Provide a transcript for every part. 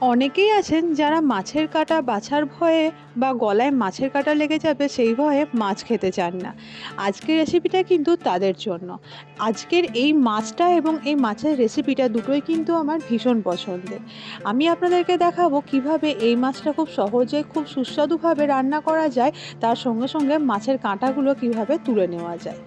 অনেকেই আছেন যারা মাছের কাঁটা বাছার ভয়ে বা গলায় মাছের কাঁটা লেগে যাবে সেই ভয়ে মাছ খেতে চান না। আজকের রেসিপিটা কিন্তু তাদের জন্য। আজকের এই মাছটা এবং এই মাছের রেসিপিটা দুটোই কিন্তু আমার ভীষণ পছন্দের। আমি আপনাদেরকে দেখাবো কীভাবে এই মাছটা খুব সহজে, খুব সুস্বাদুভাবে রান্না করা যায়, তার সঙ্গে সঙ্গে মাছের কাঁটাগুলো কীভাবে তুলে নেওয়া যায়।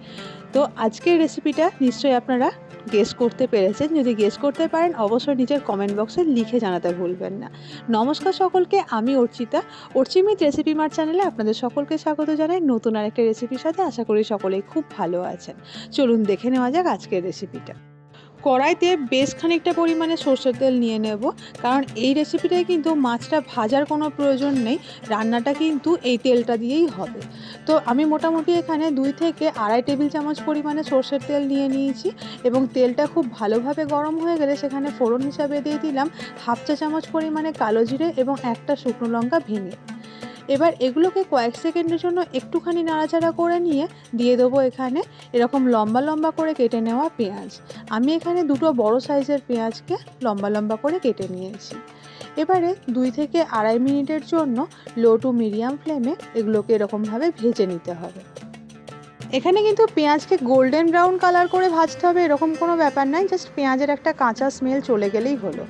তো আজকের রেসিপিটা নিশ্চয়ই আপনারা গেস করতে পেরেছেন। যদি গেস করতে পারেন, অবশ্যই নিজের কমেন্ট বক্সে লিখে জানাতে ভুলবেন না। নমস্কার সকলকে, আমি অর্চিতা। অর্চিমিত রেসিপি মার চ্যানেলে আপনাদের সকলকে স্বাগত জানাই। নতুন আরেকটা রেসিপির সাথে আশা করি সকলেই খুব ভালো আছেন। চলুন দেখে নেওয়া যাক আজকের রেসিপিটা কড়াইতে বেশ খানিকটা পরিমাণে সর্ষের তেল নিয়ে নেব। কারণ এই রেসিপিটায় কিন্তু মাছটা ভাজার কোনো প্রয়োজন নেই, রান্নাটা কিন্তু এই তেলটা দিয়েই হবে। তো আমি মোটামুটি এখানে দুই থেকে আড়াই টেবিল চামচ পরিমাণে সর্ষের তেল নিয়ে নিয়েছি এবং তেলটা খুব ভালোভাবে গরম হয়ে গেলে সেখানে ফোড়ন হিসাবে দিয়ে দিলাম হাফ চা চামচ পরিমাণে কালো জিরে এবং একটা শুকনো লঙ্কা ভেঙে। এবার এগুলোকে কয়েক সেকেন্ডের জন্য একটুখানি নাড়াচাড়া করে নিয়ে দিয়ে দেবো এখানে এরকম লম্বা লম্বা করে কেটে নেওয়া পেঁয়াজ। আমি এখানে দুটো বড় সাইজের পেঁয়াজকে লম্বা লম্বা করে কেটে নিয়েছি। এবারে দুই থেকে আড়াই মিনিটের জন্য লো টু মিডিয়াম ফ্লেমে এগুলোকে এরকমভাবে ভেজে নিতে হবে। এখানে কিন্তু পেঁয়াজকে গোল্ডেন ব্রাউন কালার করে ভাজতে হবে, এরকম কোনো ব্যাপার নাই জাস্ট পেঁয়াজের একটা কাঁচা স্মেল চলে গেলেই হলো।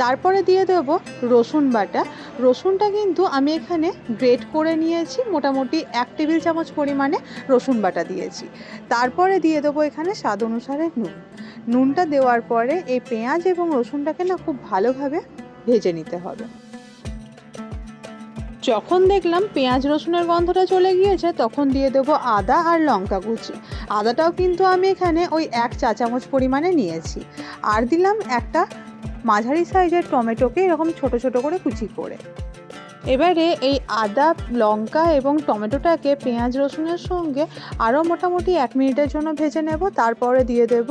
তারপরে দিয়ে দেব রসুন বাটা। রসুনটা কিন্তু আমি এখানে গ্রেট করে নিয়েছি, মোটামুটি এক টেবিল চামচ পরিমাণে রসুন বাটা দিয়েছি। তারপরে দিয়ে দেবো এখানে স্বাদ অনুসারে নুন। নুনটা দেওয়ার পরে এই পেঁয়াজ এবং রসুনটাকে না খুব ভালোভাবে ভেজে নিতে হবে। যখন দেখলাম পেঁয়াজ রসুনের গন্ধটা চলে গিয়েছে, তখন দিয়ে দেবো আদা আর লঙ্কা কুচি। আদাটাও কিন্তু আমি এখানে ওই এক চা চামচ পরিমাণে নিয়েছি। আর দিলাম একটা মাঝারি সাইজের টমেটোকে এরকম ছোট ছোট করে কুচি করে। এবারে এই আদা, লঙ্কা এবং টমেটোটাকে পেঁয়াজ, রসুনের সঙ্গে আরও মোটামুটি এক মিনিটের জন্য ভেজে নেব। তারপরে দিয়ে দেব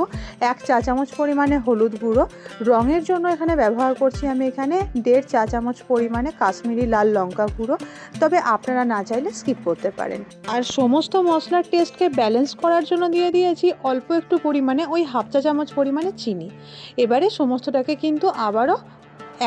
এক চা চামচ পরিমাণে হলুদ গুঁড়ো। রঙের জন্য এখানে ব্যবহার করছি আমি এখানে দেড় চা চামচ পরিমাণে কাশ্মীরি লাল লঙ্কা গুঁড়ো। তবে আপনারা না চাইলে স্কিপ করতে পারেন। আর সমস্ত মশলার টেস্টকে ব্যালেন্স করার জন্য দিয়ে দিয়েছি অল্প একটু পরিমাণে ওই হাফ চা চামচ পরিমাণে চিনি। এবারে সমস্তটাকে কিন্তু আবারও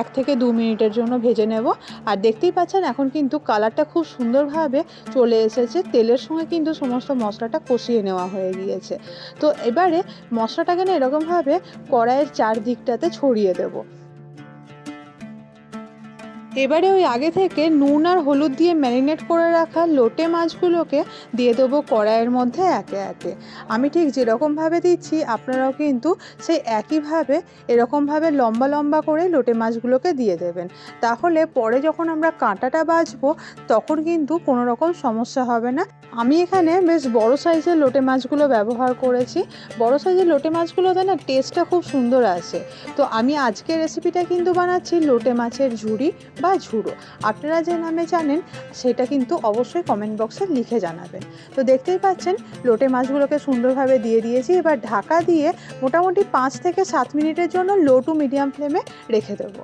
এক থেকে দু মিনিটের জন্য ভেজে নেব। আর দেখতেই পাচ্ছেন, এখন কিন্তু কালারটা খুব সুন্দরভাবে চলে এসেছে। তেলের সঙ্গে কিন্তু সমস্ত মশলাটা কষিয়ে নেওয়া হয়ে গিয়েছে। তো এবারে মশলাটাকে না এরকমভাবে কড়াইয়ের চারদিকটাতে ছড়িয়ে দেবো। এবারে ওই আগে থেকে নুন আর হলুদ দিয়ে ম্যারিনেট করে রাখা লোটে মাছগুলোকে দিয়ে দেবো কড়াইয়ের মধ্যে একে একে। আমি ঠিক যেরকমভাবে দিচ্ছি, আপনারাও কিন্তু সেই একইভাবে এরকমভাবে লম্বা লম্বা করে লোটে মাছগুলোকে দিয়ে দেবেন। তাহলে পরে যখন আমরা কাঁটাটা বাছবো তখন কিন্তু কোনো রকম সমস্যা হবে না। আমি এখানে বেশ বড় সাইজের লোটে মাছগুলো ব্যবহার করেছি। বড় সাইজের লোটে মাছগুলোতে না টেস্টটা খুব সুন্দর আসে। তো আমি আজকের রেসিপিটা কিন্তু বানাচ্ছি লোটে মাছের ঝুড়ি বা ঝুড়ো। আপনারা যে নামে জানেন, সেটা কিন্তু অবশ্যই কমেন্ট বক্সে লিখে জানাবেন। তো দেখতেই পাচ্ছেন, লোটে মাছগুলোকে সুন্দরভাবে দিয়ে দিয়েছি। এবার ঢাকা দিয়ে মোটামুটি পাঁচ থেকে সাত মিনিটের জন্য লো টু মিডিয়াম ফ্লেমে রেখে দেবো।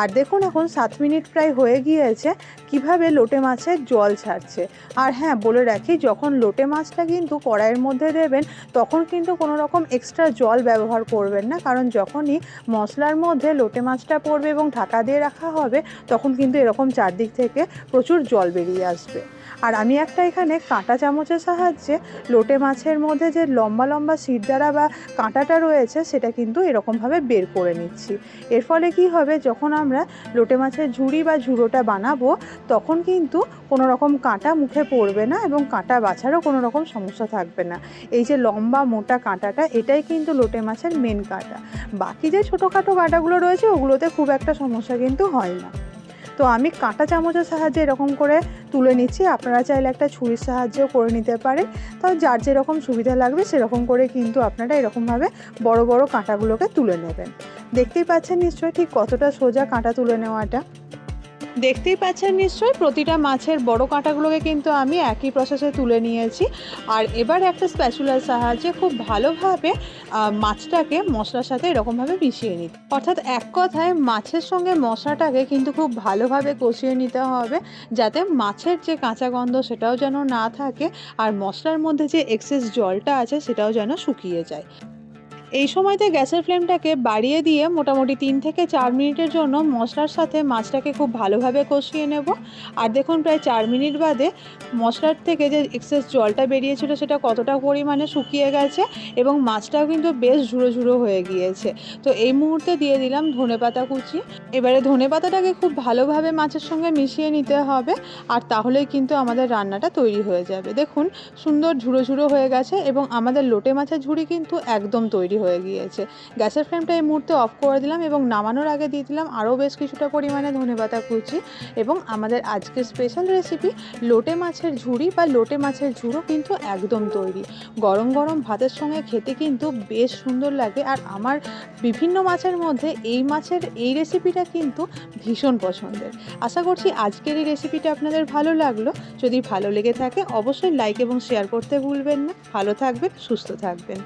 আর দেখুন, এখন সাত মিনিট প্রায় হয়ে গিয়েছে, কীভাবে লোটে মাছের জল ছাড়ছে। আর হ্যাঁ বলে রাখি যখন লোটে মাছটা কিন্তু কড়াইয়ের মধ্যে দেবেন, তখন কিন্তু কোনো রকম এক্সট্রা জল ব্যবহার করবেন না। কারণ যখনই মশলার মধ্যে লোটে মাছটা পড়বে এবং ঢাকা দিয়ে রাখা হবে, তখন কিন্তু এরকম চারদিক থেকে প্রচুর জল বেরিয়ে আসবে। আর আমি একটা এখানে কাঁটা চামচের সাহায্যে লোটে মাছের মধ্যে যে লম্বা লম্বা শিরদাঁড়া বা কাঁটাটা রয়েছে সেটা কিন্তু এরকমভাবে বের করে নিচ্ছি। এর ফলে কি হবে? যখন আমরা লোটে মাছের ঝুড়ি বা ঝুড়োটা বানাবো, তখন কিন্তু কোনো রকম কাঁটা মুখে পড়বে না এবং কাঁটা বাছারও কোনো রকম সমস্যা থাকবে না। এই যে লম্বা মোটা কাঁটাটা, এটাই কিন্তু লোটে মাছের মেন কাঁটা। বাকি যে ছোটোখাটো কাঁটাগুলো রয়েছে, ওগুলোতে খুব একটা সমস্যা কিন্তু হয় না। তো আমি কাঁটা চামচের সাহায্যে এরকম করে তুলে নিচ্ছি। আপনারা চাইলে একটা ছুরির সাহায্যেও করে নিতে পারেন। তাও যার যেরকম সুবিধা লাগবে সেরকম করে কিন্তু আপনারা এরকমভাবে বড় বড় কাঁটাগুলোকে তুলে নেবেন। দেখতেই পাচ্ছেন নিশ্চয়ই ঠিক কতটা সোজা কাঁটা তুলে নেওয়াটা। দেখতেই পাচ্ছেন নিশ্চয়ই, প্রতিটা মাছের বড় কাঁটাগুলোকে কিন্তু আমি একই প্রসেসে তুলে নিয়েছি। আর এবার একটা স্প্যাচুলার সাহায্যে খুব ভালোভাবে মাছটাকে মশলার সাথে এরকমভাবে মিশিয়ে নিই অর্থাৎ এক কথায় মাছের সঙ্গে মশলাটাকে কিন্তু খুব ভালোভাবে কষিয়ে নিতে হবে, যাতে মাছের যে কাঁচা গন্ধ সেটাও যেন না থাকে, আর মশলার মধ্যে যে এক্সেস জলটা আছে সেটাও যেন শুকিয়ে যায়। এই সময়তে গ্যাসের ফ্লেমটাকে বাড়িয়ে দিয়ে মোটামুটি তিন থেকে চার মিনিটের জন্য মশলার সাথে মাছটাকে খুব ভালোভাবে কষিয়ে নেব। আর দেখুন, প্রায় চার মিনিট বাদে মশলার থেকে যে এক্সেস জলটা বেরিয়েছিল সেটা কতটা পরিমাণে শুকিয়ে গেছে এবং মাছটাও কিন্তু বেশ ঝুড়ো ঝুড়ো হয়ে গিয়েছে। তো এই মুহূর্তে দিয়ে দিলাম ধনেপাতা কুচি। এবারে ধনেপাতাটাকে খুব ভালোভাবে মাছের সঙ্গে মিশিয়ে নিতে হবে আর তাহলেই কিন্তু আমাদের রান্নাটা তৈরি হয়ে যাবে। দেখুন, সুন্দর ঝুড়ো ঝুড়ো হয়ে গেছে এবং আমাদের লোটে মাছের ঝুড়ি কিন্তু একদম তৈরি হয়ে গিয়েছে। গ্যাসের ফ্লেমটা এই মুহূর্তে অফ করে দিলাম এবং নামানোর আগে দিয়ে দিলাম আরও বেশ কিছুটা পরিমাণে ধনেপাতা কুচি এবং আমাদের আজকের স্পেশাল রেসিপি লোটে মাছের ঝুড়ি বা লোটে মাছের ঝুড়ো কিন্তু একদম তৈরি। গরম গরম ভাতের সঙ্গে খেতে কিন্তু বেশ সুন্দর লাগে আর আমার বিভিন্ন মাছের মধ্যে এই মাছের এই রেসিপিটা কিন্তু ভীষণ পছন্দের। আশা করছি আজকের এই রেসিপিটা আপনাদের ভালো লাগল। যদি ভালো লেগে থাকে অবশ্যই লাইক এবং শেয়ার করতে ভুলবেন না। ভালো থাকবেন, সুস্থ থাকবেন।